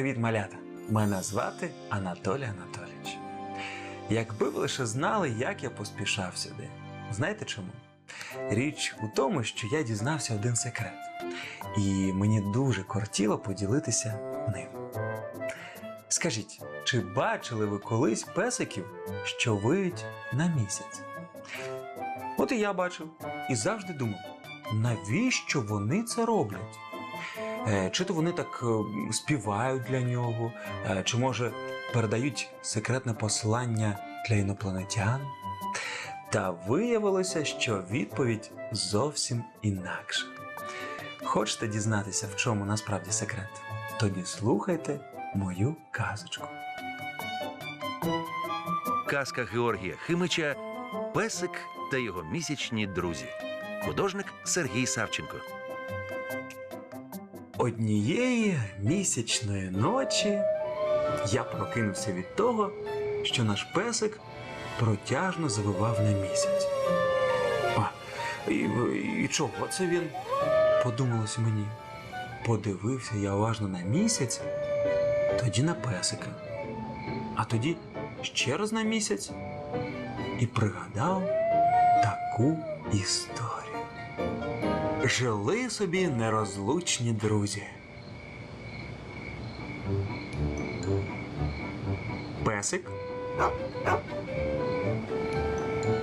Привіт, малята! Мене звати Анатолій Анатолійович. Якби ви лише знали, як я поспішав сюди. Знаєте чому? Річ у тому, що я дізнався один секрет, і мені дуже кортіло поділитися ним. Скажіть, чи бачили ви колись песиків, що виють на місяць? От і я бачив і завжди думав, навіщо вони це роблять? Е, Чи то вони так е, співають для нього, е, чи може передають секретне послання для інопланетян? Та виявилося, що відповідь зовсім інакша. Хочете дізнатися, в чому насправді секрет? Тоді слухайте мою казочку. Казка Георгія Химича Песик та його місячні друзі. Художник Сергій Савченко. Однієї місячної ночі я прокинувся від того, що наш песик протяжно завивав на місяць. А, і, і чого це він? Подумалось мені. Подивився я уважно на місяць, тоді на песика, а тоді ще раз на місяць і пригадав таку історію. Жили собі нерозлучні друзі. Песик.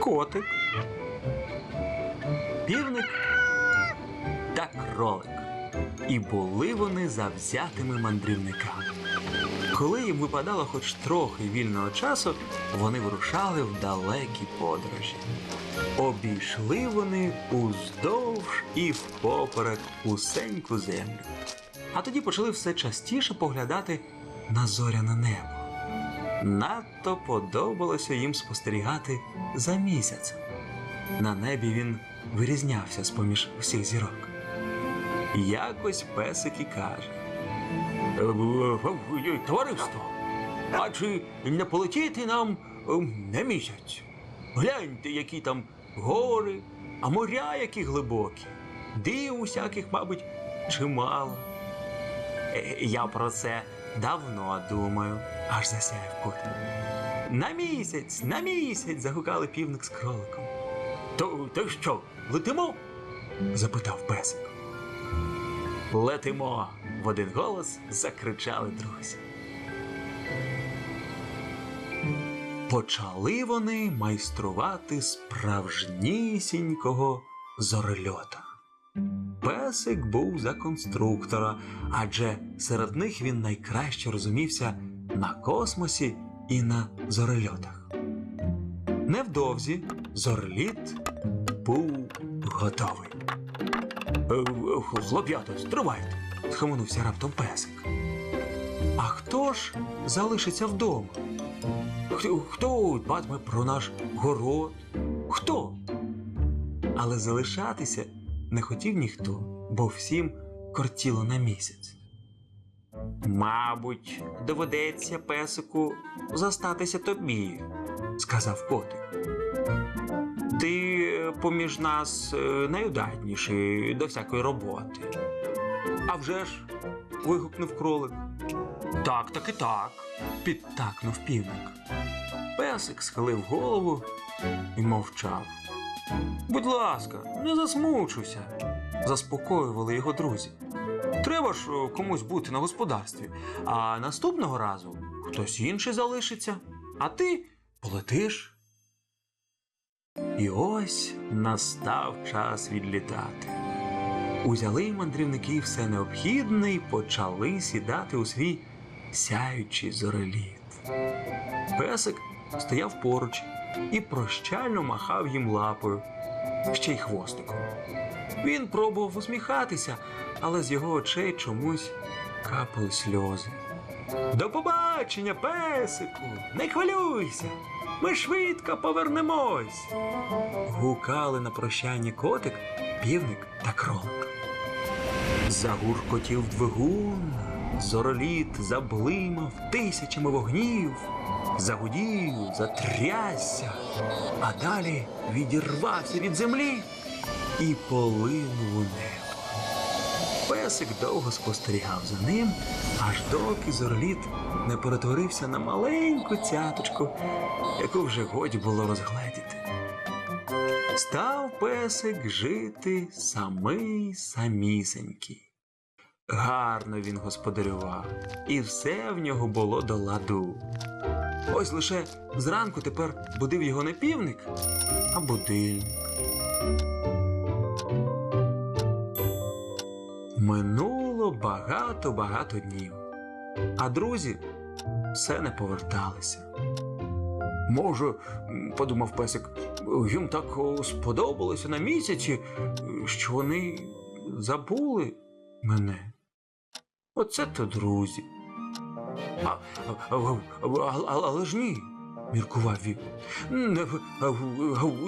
Котик. Півник та кролик. І були вони завзятими мандрівниками. Коли їм випадало хоч трохи вільного часу, вони вирушали в далекі подорожі. Обійшли вони уздовж і впоперек усеньку землю. А тоді почали все частіше поглядати на зоряне небо. Надто подобалося їм спостерігати за місяцем. На небі він вирізнявся з поміж всіх зірок. Якось песик і каже: «Е, Товариство, а чи не полетіти нам ем, на місяць? Гляньте, які там гори, а моря які глибокі. Див усяких, мабуть, чимало. Е, Я про це давно думаю, аж засяяв котик. На місяць, на місяць. загукали півник з кроликом. То, то що, летимо? запитав песик. Летимо. В один голос закричали друзі. Почали вони майструвати справжнісінького зорельота. Песик був за конструктора, адже серед них він найкраще розумівся на космосі і на зорельотах. Невдовзі зореліт був готовий. «Е, Хлоп'ята, стривайте, схаменувся раптом песик. А хто ж залишиться вдома? Хто, дбатиме про наш город? Хто? Але залишатися не хотів ніхто, бо всім кортіло на місяць. Мабуть, доведеться песику застатися тобі, сказав котик. Ти поміж нас е, найудатніший до всякої роботи. А вже ж. вигукнув кролик. Так, так і так, підтакнув півник. Песик схилив голову і мовчав. Будь ласка, не засмучуйся, заспокоювали його друзі. Треба ж комусь бути на господарстві, а наступного разу хтось інший залишиться, а ти полетиш. І ось настав час відлітати. Узяли мандрівники все необхідне і почали сідати у свій сяючий зореліт. Песик стояв поруч і прощально махав їм лапою, ще й хвостиком. Він пробував усміхатися, але з його очей чомусь капали сльози. До побачення, песику! Не хвилюйся! Ми швидко повернемось. Гукали на прощання котик, півник та кролик. Загуркотів двигун, зороліт заблимав тисячами вогнів, загудів, затрясся, а далі відірвався від землі і полинув у небо. Песик довго спостерігав за ним, аж доки зороліт не перетворився на маленьку цяточку, яку вже годі було розгледіти. Став песик жити самий самісенький. Гарно він господарював, і все в нього було до ладу. Ось лише зранку тепер будив його не півник, а будильник. Минуло багато-багато днів, а друзі все не поверталися. Може, подумав песик, їм так сподобалося на місяці, що вони забули мене. Оце то друзі. А, а, а, але ж ні, міркував він. Не,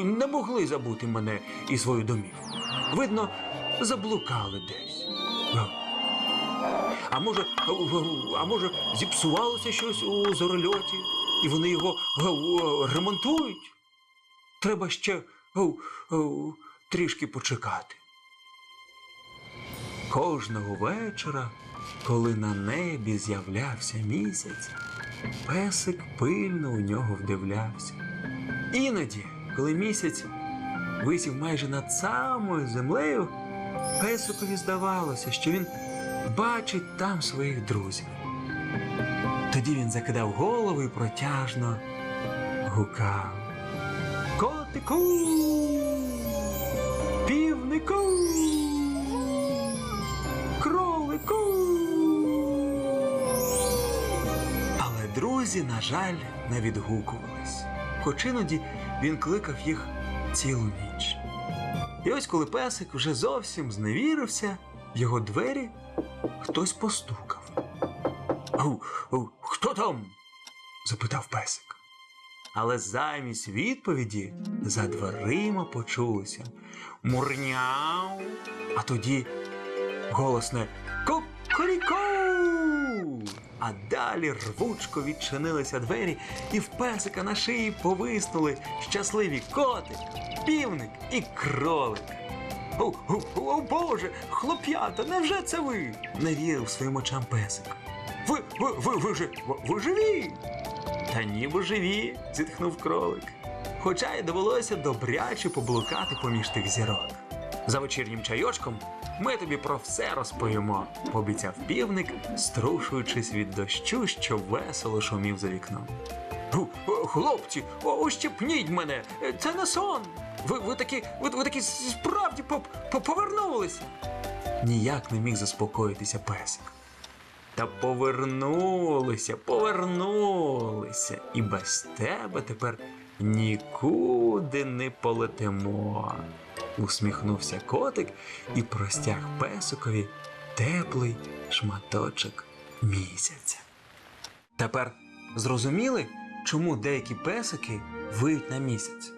не могли забути мене і свою домівку. Видно, заблукали десь. А може, а може, зіпсувалося щось у зорольоті, і вони його ремонтують? Треба ще трішки почекати. Кожного вечора, коли на небі з'являвся місяць, песик пильно у нього вдивлявся. Іноді, коли місяць висів майже над самою землею, песикові здавалося, що він бачить там своїх друзів. Тоді він закидав голову і протяжно гукав. Котику! Півнику! Кролику! Але друзі, на жаль, не відгукувались, хоч іноді він кликав їх цілу ніч. І ось коли песик вже зовсім зневірився, в його двері хтось постукав. «Ау, ау, хто там? запитав песик. Але замість відповіді за дверима почулося мурняв, а тоді голосне кукуріку. А далі рвучко відчинилися двері, і в песика на шиї повиснули щасливі котик, півник і кролик. О, о, о Боже, хлоп'ята, невже це ви? Не вірив своїм очам песик. Ви, ви, ви, ви, ви, ви живі? Та ніби живі, зітхнув кролик. Хоча й довелося добряче поблукати поміж тих зірок. За вечірнім чайочком ми тобі про все розповімо, пообіцяв півник, струшуючись від дощу, що весело шумів за вікном. Хлопці, ущипніть мене! Е, Це не сон! Ви, ви такі, ви, ви такі справді повернулися. Ніяк не міг заспокоїтися песик. Та повернулися, повернулися, і без тебе тепер нікуди не полетимо. Усміхнувся котик і простяг песикові теплий шматочок місяця. Тепер зрозуміли, чому деякі песики виють на місяць?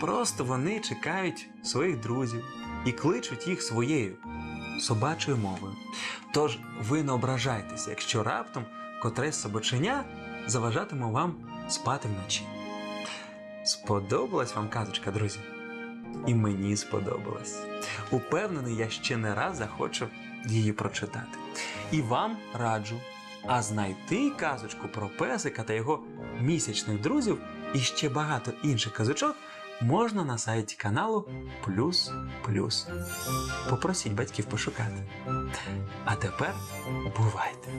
Просто вони чекають своїх друзів і кличуть їх своєю собачою мовою. Тож ви не ображайтеся, якщо раптом котресь собаченя заважатиме вам спати вночі. Сподобалась вам казочка, друзі? І мені сподобалась. Упевнений, я ще не раз захочу її прочитати. І вам раджу. А знайти казочку про песика та його місячних друзів і ще багато інших казочок можна на сайті каналу Плюс Плюс. Попросіть батьків пошукати. А тепер бувайте!